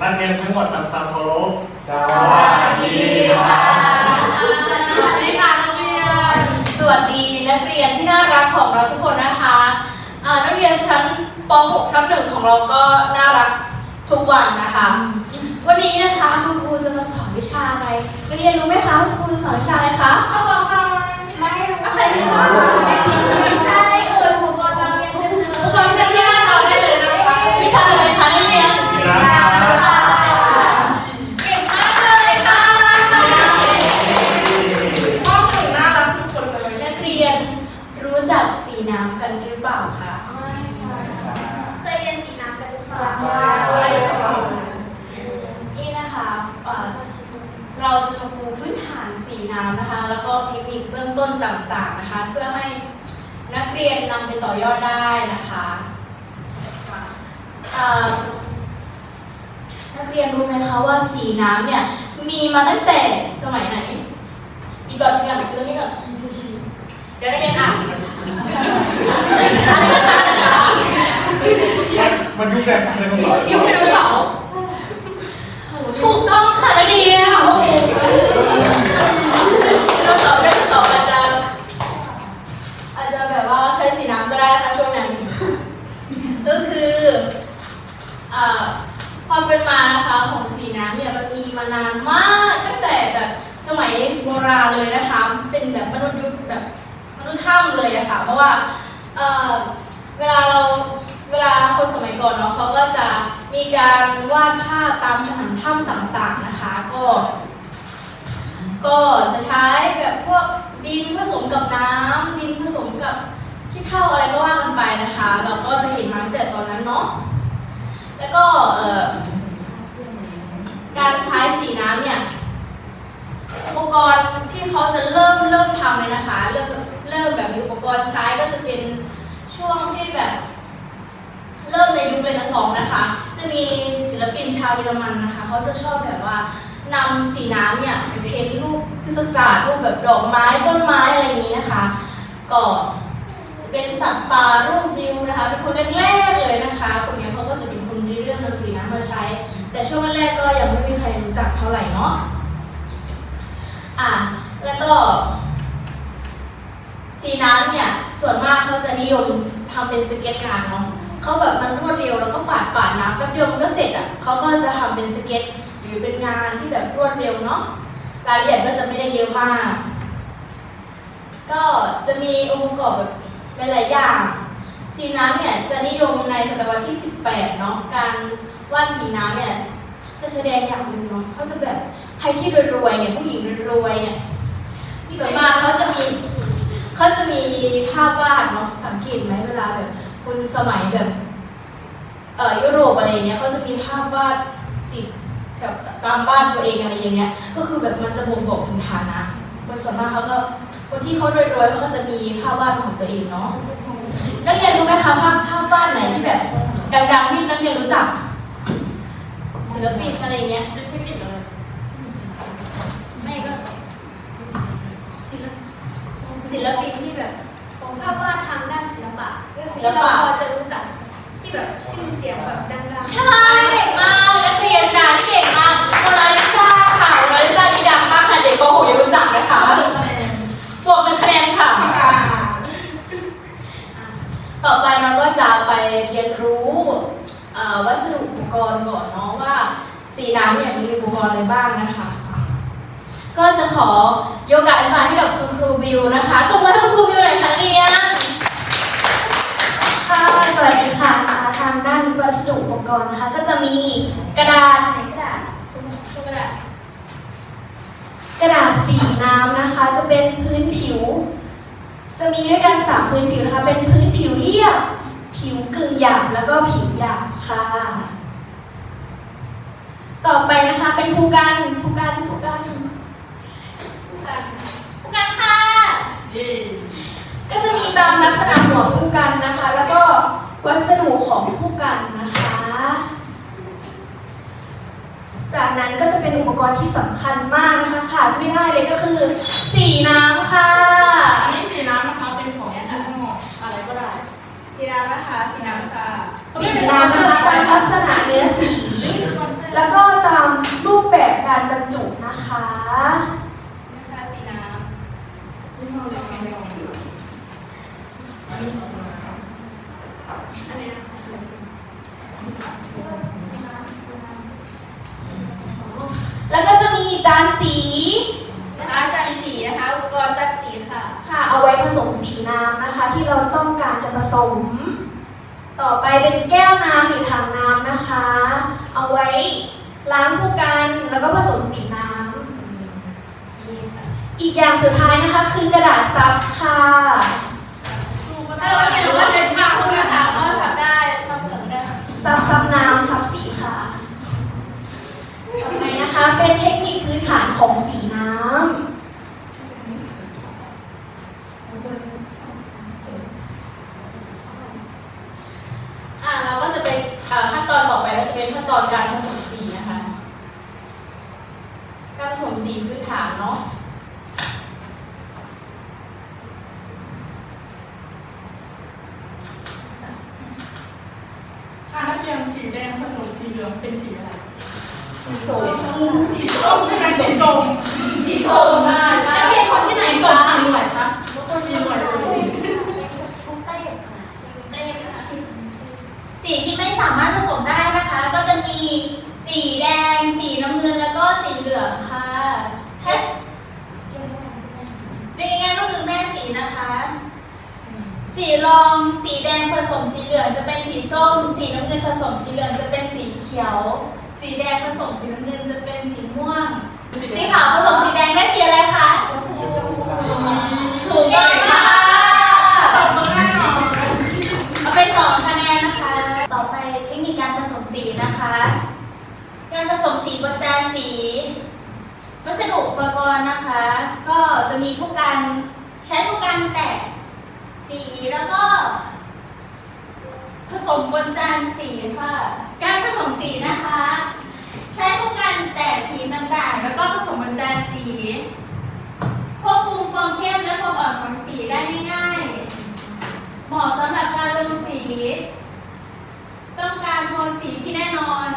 นักเรียนทั้งหมดทำความเคารพสวัสดีค่ะสวัสดีค่ะนักเรียน สวัสดีนักเรียนที่น่ารักของเราทุกคนนะคะอ่านักเรียนชั้นป .6 ทับหนึ่งของเราก็น่ารักทุกวันนะคะ วันนี้นะคะคุณครูจะมาสอนวิชาอะไรนักเรียนรู้ไหมคะว่าคุณครูจะสอนวิชาอะไรคะเอาบอกค่ะไม่รู้ใครรู้วิชอะ น้ำกันหรือเปล่าคะเคยเรียนสีน้ำกันหรือเปล่านี่นะคะเอ่อเราจะมาปูพื้นฐานสีน้ำนะคะ แล้วก็เทคนิคเบื้องต้นต่างๆนะคะ เพื่อให้นักเรียนนำไปต่อยอดได้นะคะเอ่อนักเรียนรู้ไหมคะว่าสีน้ำเนี่ยมีมาตั้งแต่สมัยไหนอีกก่อนอีกก่อนเรื่องนี้ก่อนเดี๋ยวนักเรียนอ่าน มันยุ่งแบบอะไรมาก่อนยุคไดโนเสาร์ถูกต้องค่ะนักเรียนโอ้โหไดโนเสาร์ไดโนเสาร์อาจจะอาจจะแบบว่าใช้สีน้ำก็ได้นะคะช่วงนั้น ก็คืออ่าความเป็นมานะคะของสีน้ำเนี่ยมันมีมานานมากตั้งแต่แบบสมัยโบราณเลยนะคะ เป็นแบบมนุษย์ยุค แบบมนุษย์ถ้ำเลยนะคะเพราะว่าเออเวลาเราเวลาคนสมัยก่อนเนาะเขาก็จะมีการวาดภาพตามผนังถ้ำต่างๆนะคะ ก็ ก็จะใช้แบบพวกดินผสมกับน้ำดินผสมกับขี้เถ้าอะไรก็ว่ากันไปนะคะ เราก็จะเห็นมาตั้งแต่ตอนนั้นเนาะแล้วก็เออการใช้สีน้ำเนี่ยอุปกรณ์ที่เขาจะเริ่มเริ่มทำเลยนะคะเริ่ม เริ่มแบบมีอุปกรณ์ใช้ก็จะเป็นช่วงที่แบบ เริ่มในยุคเรเนซองส์นะคะ จะมีศิลปินชาวเยอรมันนะคะเขาจะชอบแบบว่านำสีน้ำเนี่ยไปเพ้นท์รูปพฤกษศาสตร์รูปแบบดอกไม้ต้นไม้อะไรอย่างนี้นะคะ ก็จะเป็นสัตว์ป่ารูปวิวนะคะเป็นคนแรกๆเลยนะคะคนนี้เขาก็จะเป็นคนที่เรื่องนำสีน้ำมาใช้ แต่ช่วงแรกๆก็ยังไม่มีใครรู้จักเท่าไหร่เนาะอะ แล้วก็ สีน้ำเนี่ย ส่วนมากเขาจะ นิยมทำเป็นสเก็ตงานเนาะเขาแบบมันรวดเร็วแล้วก็ปาดปาดน้ำแป๊บเดียวมันก็เสร็จอะเขาก็จะทำเป็นสเก็ตหรือเป็นงานที่แบบรวดเร็วเนาะรายละเอียดก็จะไม่ได้เยอะมาก ก็จะมีองค์ประกอบแบบหลายๆอย่างสีน้ำเนี่ยจะนิยมในศตวรรษที่ 18 เนาะการวาดสีน้ำเนี่ยจะแสดงอย่างหนึ่งเนาะเขาจะแบบใครที่รวยๆเนี่ยผู้หญิงรวยๆเนี่ยส่วนมากเขาจะมี เขาจะมีภาพวาดเนาะสังเกตไหมเวลาแบบคนสมัยแบบเอ่อยุโรปอะไรเงี้ยเขาจะมีภาพวาดติดแถวตามบ้านตัวเองอะไรอย่างเงี้ย ก็คือแบบมันจะบ่งบอกถึงฐานะคนส่วนมากเขาก็คนที่เขารวยๆเขาก็จะมีภาพวาดของตัวเองเนาะนักเรียนรู้ไหมคะภาพภาพวาดไหนที่แบบดังๆที่นักเรียนรู้จักศิลปินอะไรอย่างเงี้ยไม่ก็ศิลป ศิลปินที่แบบภาพวาดทางด้านศิลปะศิลปะที่เราพอจะรู้จักที่แบบชื่อเสียงแบบดังๆใช่เก่งมากนักเรียนนะนี่เก่งมากโมนาลิซาค่ะโมนาลิซานี่ดังมากค่ะเด็กป .6 ยังรู้จักนะคะบวกหนึ่งคะแนนค่ะ ต่อไปเราก็จะไปเรียนรู้เอ่อวัสดุอุปกรณ์ก่อนเนาะว่าสีน้ำเนี่ยมีอุปกรณ์อะไรบ้างนะคะ ก็จะขอยกการอธิบายให้กับคุณครูบิวนะคะตบมือให้คุณครูบิวหน่อยค่ะนักเรียนค่ะสวัสดีค่ะทางด้านวัสดุอุปกรณ์นะคะ ก็จะมีกระดาษไหนกระดาษกระดาษกระดาษสีน้ำนะคะ จะเป็นพื้นผิว จะมีด้วยกันสามพื้นผิวนะคะ เป็นพื้นผิวเรียบ ผิวกึ่งหยาบแล้วก็ผิวหยาบค่ะ ต่อไปนะคะเป็นภูการภูการภูการภู กันผู้กันค่ะ ก็จะมีตามลักษณะหัวผู้กันนะคะ แล้วก็วัสดุของผู้กันนะคะ จากนั้นก็จะเป็นอุปกรณ์ที่สำคัญมากนะคะขาดไม่ได้เลยก็คือ สีน้ำค่ะนนี้สีน้ำนะคะเป็นของยี่ห้ออะไรก็ได้สีน้ำนะคะสีน้ำค่ะสีน้ำนะคะตามลักษณะเนื้อสี แล้วก็ตามรูปแบบการบรรจุนะคะ อันนี้ สีแดง สีน้ำเงิน แล้วก็สีเหลืองค่ะถ้าเรียกง่ายๆก็คือแม่สีนะคะ สีรอง สีแดงผสมสีเหลืองจะเป็นสีส้ม สีน้ำเงินผสมสีเหลืองจะเป็นสีเขียว สีแดงผสมสีน้ำเงินจะเป็นสีม่วง สีขาวผสมสีแดงได้สีอะไรคะ ผสมสีบนจานสี วัสดุอุปกรณ์นะคะ ก็จะมีผู้กันใช้ผู้กันแตะสีแล้วก็ ผสมบนจานสีค่ะ การผสมสีนะคะ ใช้ผู้กันแตะสีต่างๆ แล้วก็ผสมบนจานสีควบคุมความเข้มและความอ่อนของสีได้ง่ายๆเหมาะสำหรับการลงสี ต้องการโทนสีที่แน่นอน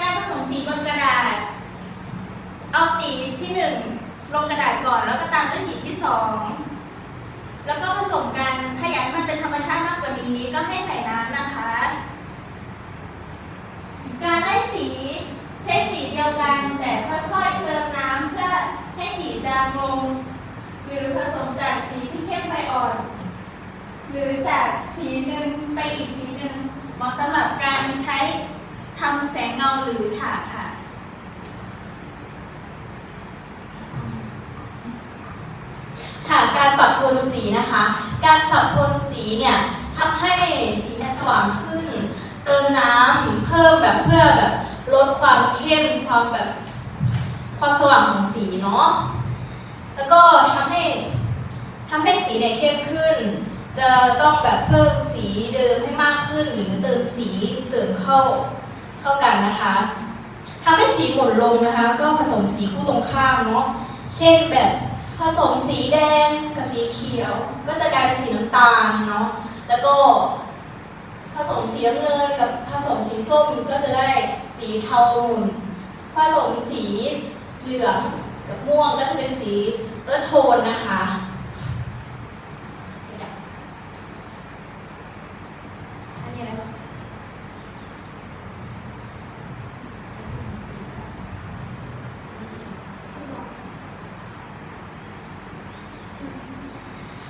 การผ สมสีบนกระดาษ เอาสีที่หนึ่งลงกระดาษก่อน แล้วก็ตามด้วยสีที่สองแล้วก็ผสมกัน ถ้าอยากให้มันเป็นธรรมชาติมากกว่านี้ ก็ให้ใส่น้ำนะคะ การได้สีใช้สีเดียวกันแต่ค่อยๆเติมน้ำเพื่อให้สีจางลง หรือผสมจากสีที่เข้มไปอ่อน หรือจากสีหนึ่งไปอีกสีหนึ่งเหมาะสำหรับการใช้ ทำแสงเงาหรือฉากค่ะ ค่ะ การปรับโทนสีนะคะ การปรับโทนสีเนี่ยทำให้สีเนี่ยสว่างขึ้น เติมน้ำเพิ่มแบบเพื่อแบบลดความเข้มความแบบความสว่างของสีเนาะ แล้วก็ทำให้ทำให้สีเนี่ยเข้มขึ้น จะต้องแบบเพิ่มสีเดิมให้มากขึ้นหรือเติมสีเสริมเข้า เข้ากันนะคะทำให้สีหม่นลงนะคะ ก็ผสมสีคู่ตรงข้ามเนาะเช่นแบบผสมสีแดงกับสีเขียว ก็จะกลายเป็นสีน้ำตาลเนาะแล้วก็ผสมสีน้ำเงินกับผสมสีส้มก็จะได้สีเทาหมุนผสมสีเหลืองกับม่วงก็จะเป็นสีเอิร์ธโทนนะคะอันนี้อะไรวะ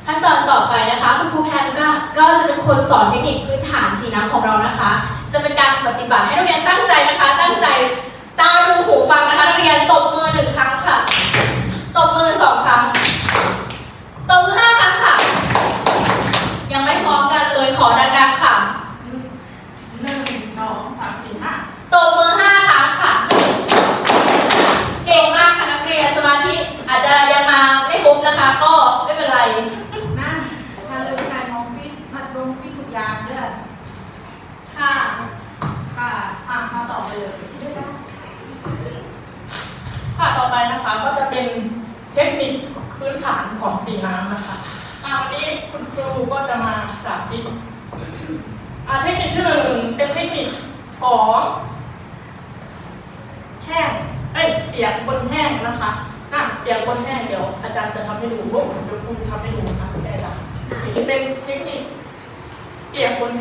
ขั้นตอนต่อไปนะคะคุณครู แพมก็ก็จะเป็นคนสอนเทคนิคพื้นฐานสีน้ำของเรานะคะ จะเป็นการปฏิบัติให้นักเรียนตั้งใจนะคะ ตั้งใจตาดูหูฟังนะคะนักเรียนตบมือหนึ่งครั้งค่ะ ตบมือสองครั้ง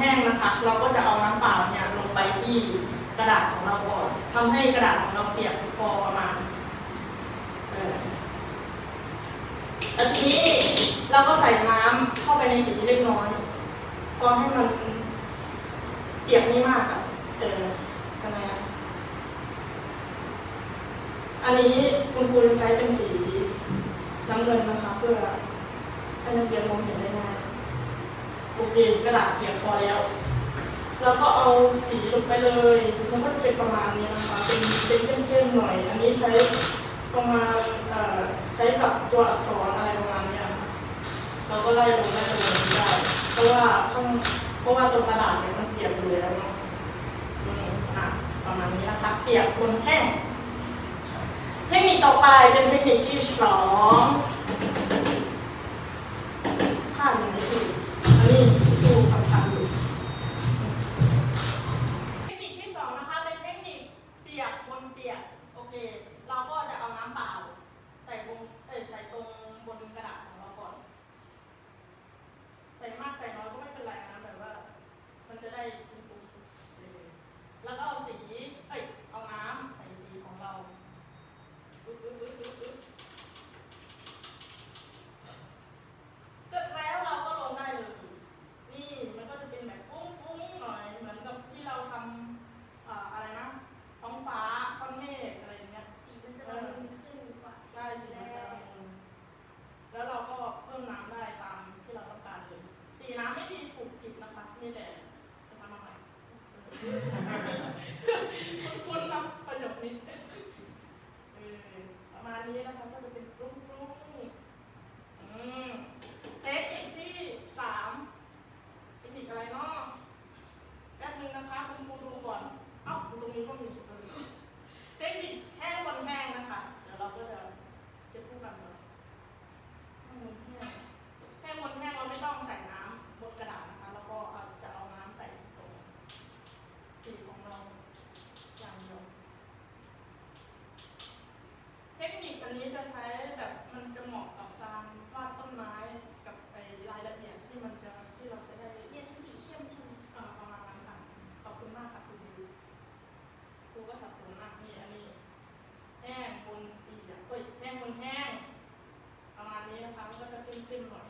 ห้งนะคะ เราก็จะเอาน้ำเปล่าเนี่ยลงไปที่กระดาษของเราก่อนทำให้กระดาษของเราเปียกพอประมาณแล้วทีนี้เราก็ใส่น้ำเข้าไปในสีเล็กน้อยพอให้มันเปียกไม่มากอะเออทำไมอะอันนี้คุณครูใช้เป็นสีน้ำเงินนะคะ เพื่อให้นักเรียนมองเห็นได้ง่าย โอเคกระดาษเสียพอแล้วแล้วก็เอาสีลงไปเลยมันก็จะเป็นประมาณนี้นะคะ เป็นเป็นเข้มๆหน่อย อันนี้ใช้ประมาณใช้กับตัวอักษรอะไรประมาณนี้เราก็ไล่ลงไล่ลงได้ เพราะว่าข้างเพราะว่าตรงกระดาษเนี่ยมันเปียกอยู่แล้วเนาะประมาณนี้นะคะ เปียกบนแห้งเทคนิคต่อไปเป็นเทคนิคที่สอง ปูนมักนี่อันนี้แห้งคนเปียกเอ้ยแห้งคนแห้งประมาณนี้นะคะก็จะขึ้นขึ้นหน่อย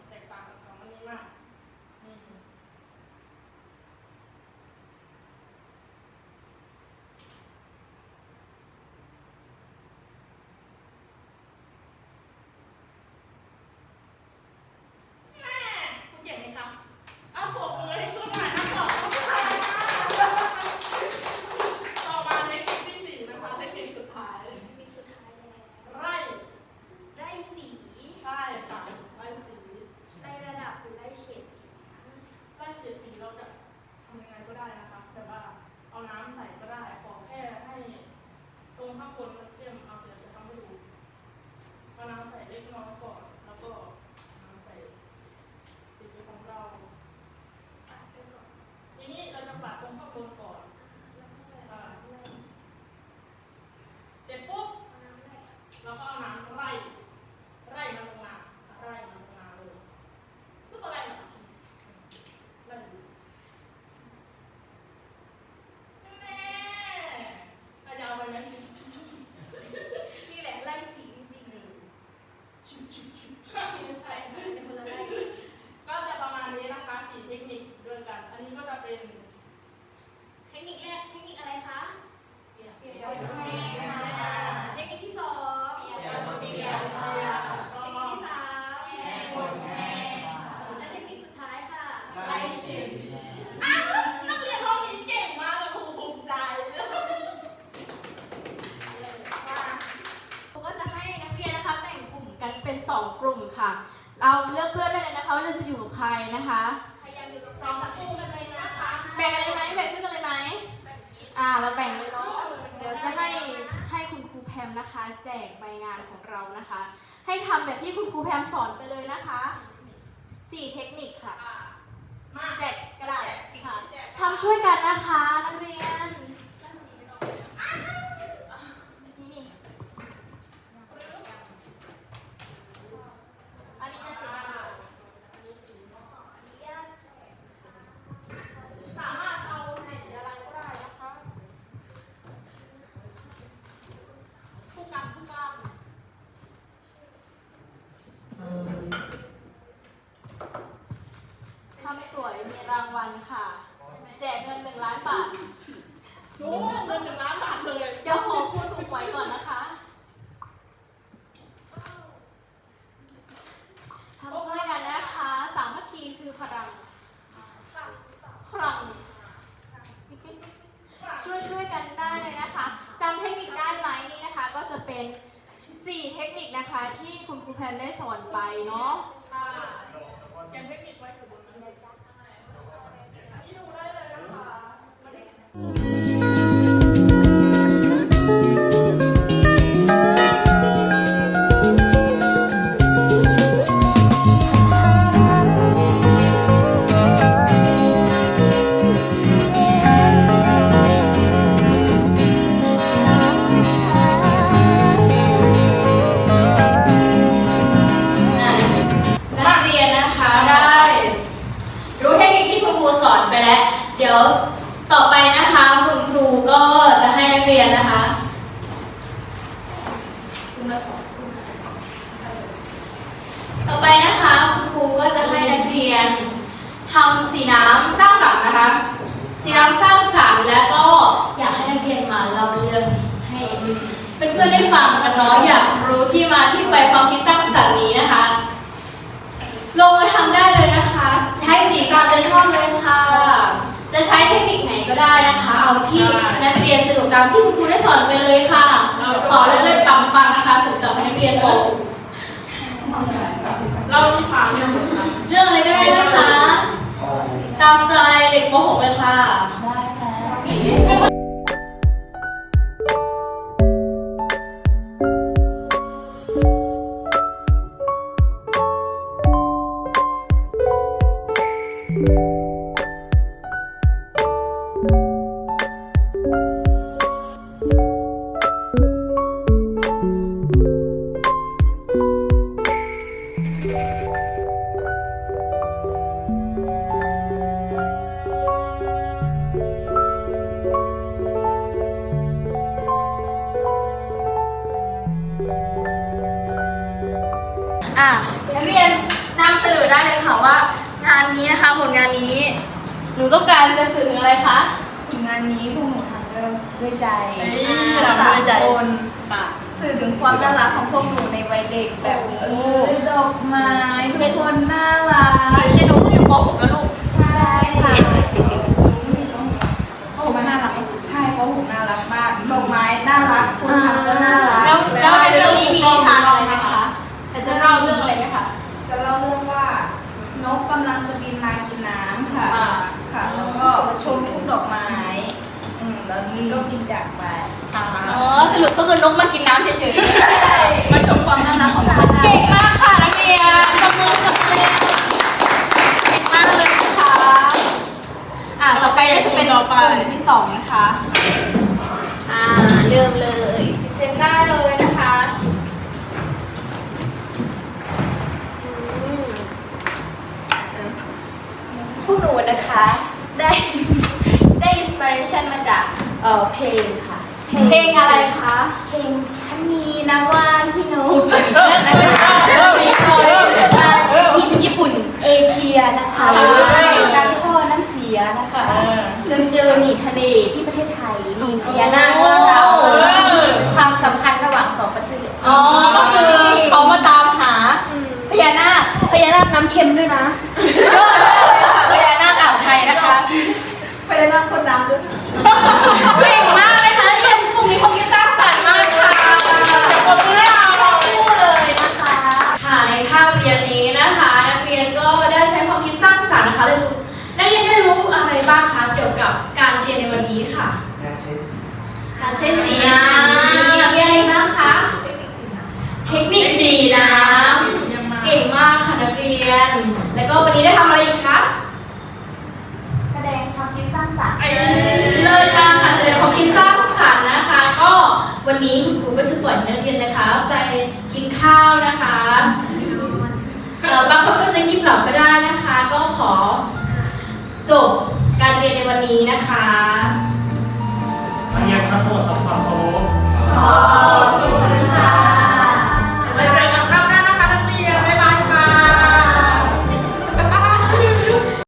Nó 呢 อ่าเราแบ่งเลยเนาะเดี๋ยวจะให้ให้คุณครูแพมนะคะ แจกใบงานของเรานะคะ ให้ทำแบบที่คุณครูแพมสอนไปเลยนะคะสี่เทคนิคค่ะแจกกระดาษค่ะทำช่วยกันนะคะนักเรียน วัลค่ะ แจกเงินหนึ่งล้านบาทโอ้เงินหนึ่งล้านบาทเลยเดี๋ยวขอพูดถูกหวยก่อนนะคะทำช่วยกันนะคะ สามัคคีคือพลังพลังช่วยช่วยกันได้เลยนะคะจำเทคนิคได้ไหมนี่นะคะ ก็จะเป็น 4 เทคนิคนะคะ ที่คุณครูแพนได้สอนไปเนาะค่ะแกนเทคนิคไว้อยู่บนนั้นที่ดูได้เลย น ฟังกันเนาะอยากรู้ที่มาที่ไปความคิดสร้างสรรค์นี้นะคะ ลงมือทำได้เลยนะคะ ใช้สีตามใจชอบเลยค่ะ จะใช้เทคนิคไหนก็ได้นะคะ เอาที่นักเรียนสนุกตามที่คุณครูได้สอนไปเลยค่ะขอเลยเลยปังๆนะคะสมกับนักเรียนโบเรามีฝากเรื่องอะไรเรื่องอะไรก็ได้นะคะ ตามสไตล์เด็กม .6 เลยค่ะอะ ผลงานนี้ หนูต้องการจะสื่อถึงอะไรคะงานนี้พวกหนูทำด้วยด้วยใจเฮ้ยสาทำด้วยใจมคนค่ะสื่อถึงความน่ารักของพวกหนูในวัยเด็กแบบเออดอกไม้ทุกคนน่ารักเดี๋ยวหนูก็อยู่ม .6 แล้วลูกใช่ค่ะโอ้มันน่ารักใช่เพราะหูน่ารักมากดอกไม้น่ารักคนทำก็น่ารักแล้วแล้วในเรื่องนี้มีนิทานอะไรไหมคะแต่จะเล่าเรื่องอะไรไหมคะจะเล่าเรื่องว่านกกำลังจะบินมากินน้ำค่ะ อ่า ค่ะ แล้วก็ชมทุ่งดอกไม้อืมแล้วมัน ก็บินจากไปค่ะอ๋อสรุปก็คือนกมากินน้ำเฉยๆมาชมความน่ารักของมันเก่งมากค่ะนักเรียนตบมือกับเล่นเก่งมากเลยนะคะอะต่อไปก็จะเป็นต่อไปกลุ่มที่สองนะคะอ่าเริ่มเลยเซ็นได้เลยนะคะอืมพวกหนูนะคะได้ได้อินสปิเรชันมาจาก เอ่อเพลงค่ะ เพลงอะไรคะ เพลงชันนีนะว่าฮิโนกิเริ่มนะคะเริ่มเป็นเริ่มทีมญี่ปุ่นเอเชียนะคะอ่าการพ่อน้ำเสียนะคะเออจนเจอหนีทะเลที่ประเทศไทยมีพญานาคต้อนรับโอ้ความสัมพันธ์ระหว่างสองประเทศอ๋อ ก็คือเขามาตามหาพญานาคพญานาคน้ำเค็มด้วยนะ ช้สีน้ำมีอะไรบ้างคะเทคนิคสีน้ำเก่งมากค่ะนักเรียน แล้วก็วันนี้ได้ทำอะไรอีกคะแสดงความคิดสร้างสรรค์เลิศมากค่ะแสดงความคิดสร้างสรรค์นะคะ ก็วันนี้คุณครูก็จะปล่อยให้นักเรียนนะคะ ไปกินข้าวนะคะเอ่อบางคนก็จะกินหลับก็ได้นะคะ ก็ขอจบการเรียนในวันนี้นะคะนักเรียนทั้ง หมดทั้งความรพขอบคุณค่ะ